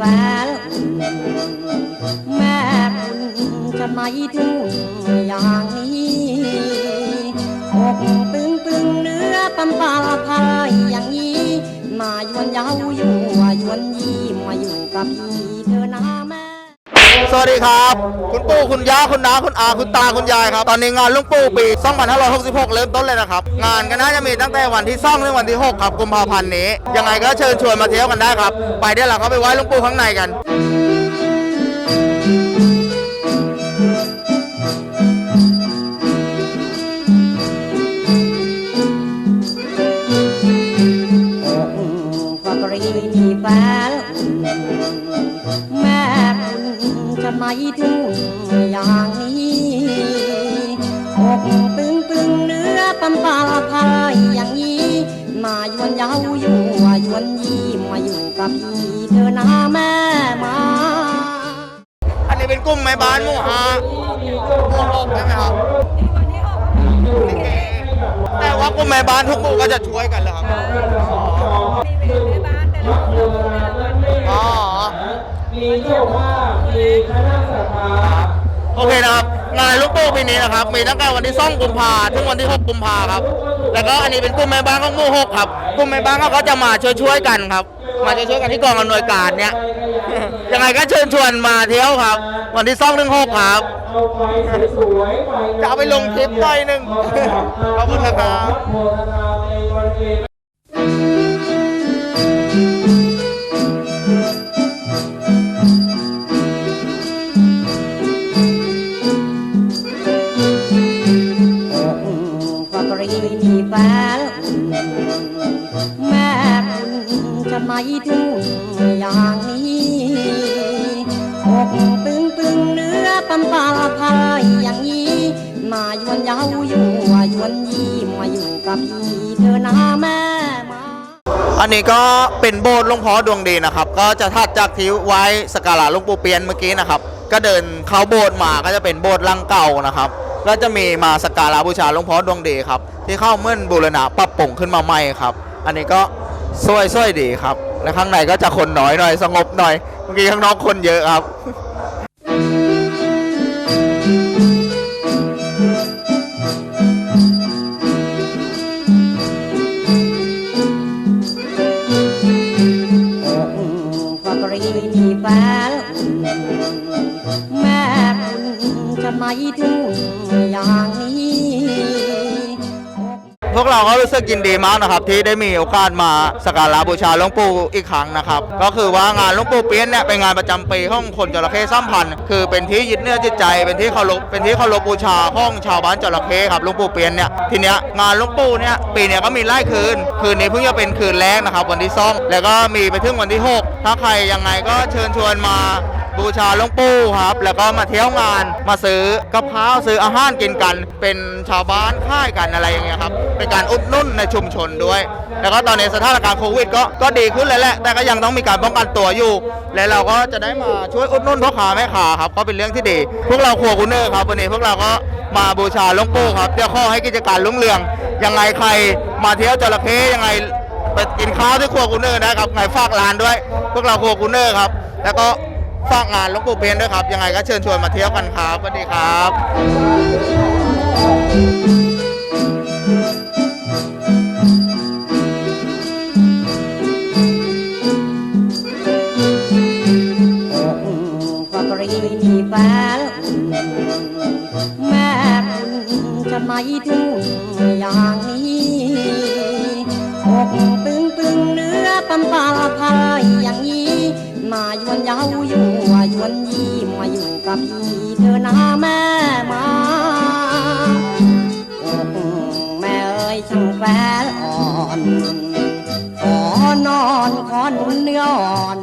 ฟ้าแม่คุณจะไมถึงอย่างนี้อกตึงตึงเนื้อปันปาพายอย่างนี้ มายวนย้าอยู่ยวนยี่มาอยู่กับพี่ สวัสดีครับ คุณปู่คุณย่าคุณน้าคุณอาคุณตาคุณยายครับ ตอนนี้งานลุงปู่ปี 2566 เริ่มต้นเลยนะครับ งานก็น่าจะมีตั้งแต่วันที่2ถึงวันที่ 6 ครับกุมภาพันธ์นี้ ยังไงก็เชิญชวนมาเที่ยวกันได้ครับ ไปเดี๋ยวเราก็ไปไหว้ลุงปู่ข้างในกัน ถึงอย่างนี้อกตึงตึงเนื้อปันปลาพายอย่างนี้ มายวนเย้าอยู่ยวนยี่มาอยู่กับพี่เธอนะแม่มาอันนี้เป็นกลุ่มแม่บ้านหมู่ฮาหมู่หกใช่ไหมครับแต่ว่ากลุ่มแม่บ้านทุกหมู่ก็จะช่วยกันเลยครับอ๋อ มีเจ้าภาพมีคณะสัตยาโอเคนะครับงานลูกโป่งปีนี้นะครับ มีตั้งแต่วันที่2กุมภาถึงวันที่ 6 กุมภาครับ แล้วก็อันนี้เป็นกลุ่มแม่บ้านของหมู่6ครับ กลุ่มแม่บ้านเขาก็จะมาช่วยๆกันครับ มาช่วยๆกันที่กองอำนวยการเนี่ย ยังไงก็เชิญชวนมาเที่ยวครับ วันที่2ถึง6ครับ เอาไฟสวยๆไปจะเอาไปลงคลิปหน่อยหนึ่งขอบคุณนะครับโมทนาในบริเวณ อกก็กรีมีแฟนแม่คุณจะไม่ถึงอย่างนี้อกตึงตึงเนื้อปันปลาพายอย่างนี้ มายวนเย้าอยู่ยวนยี่มาอยู่กับพี่เธอนะแม่มาอันนี้ก็เป็นโบสถ์หลวงพ่อดวงดีนะครับ ก็จะถัดจากที่ไว้สการะหลวงปู่เปียนเมื่อกี้นะครับ ก็เดินเข้าโบสถ์มาก็จะเป็นโบสถ์ลังเก่านะครับ ก็จะมีมาสกการะบูชาหลวงพ่อดวงดีครับ ที่เข้าเมื่อนบูรณะปรับปรุงขึ้นมาใหม่ครับ อันนี้ก็สวยสวยดีครับ และข้างในก็จะคนน้อยหน่อยสงบหน่อยเมื่อกี้ข้างนอกคนเยอะครับอกก็กรีมีแฟนแม่ ไม่ถึงอย่างนี้ พวกเราก็รู้สึกยินดีมากนะครับ ที่ได้มีโอกาสมาสักการะบูชาหลวงปู่อีกครั้งนะครับ ก็คือว่างานหลวงปู่เปี้ยนเนี่ยเป็นงานประจำปีของคนจระเข้ซ้ำพันธุ์คือเป็นที่ยึดเนี่ยวจิตใจ เป็นที่เคารพเป็นที่เคารพบูชาของชาวบ้านจระเข้ครับหลวงปู่เปี้ยนเนี่ยทีเนี้ยงานหลวงปู่เนี่ยปีเนี้ยก็มีไล่คืน คืนนี้เพิ่งจะเป็นคืนแรกนะครับวันที่สองแล้วก็มีไปถึงวันที่หกถ้าใครยังไงก็เชิญชวนมา บูชาหลวงปู่ครับ แล้วก็มาเที่ยวงานมาซื้อกับข้าซื้ออาหารกินกัน เป็นชาวบ้านค่ายกันอะไรอย่างเงี้ยครับเป็นการอุดหนุ่นในชุมชนด้วย แล้วก็ตอนนี้สถานการณ์โควิดก็ก็ดีขึ้นแล้วแหละแต่ก็ยังต้องมีการป้องกันตัวอยู่ และเราก็จะได้มาช่วยอุดหนุ่นพ่อค้าแม่ค้าครับก็เป็นเรื่องที่ดี พวกเราครัวคุณเนอร์ครับวันนี้พวกเราก็มาบูชาหลวงปู่ครับเดี๋ยวขอให้กิจการรุ่งเรืองยังไงใครมาเที่ยวจระเข้ยังไงไปกินข้าวที่ครัวกูเนอร์นะครับไงฝากร้านด้วย พวกเราครัวกูเนอร์ครับ แล้วก็ ฝากงานหลวงปู่เพียนด้วยครับ ยังไงก็เชิญชวนมาเที่ยวกันครับสวัสดีครับไมถึงอย่างนี้อก กับพี่เธอนะแม่มาอกแม่เอ้ยช่างแฝงอ่อนขอนอนขอนุนเนื้ออ่อน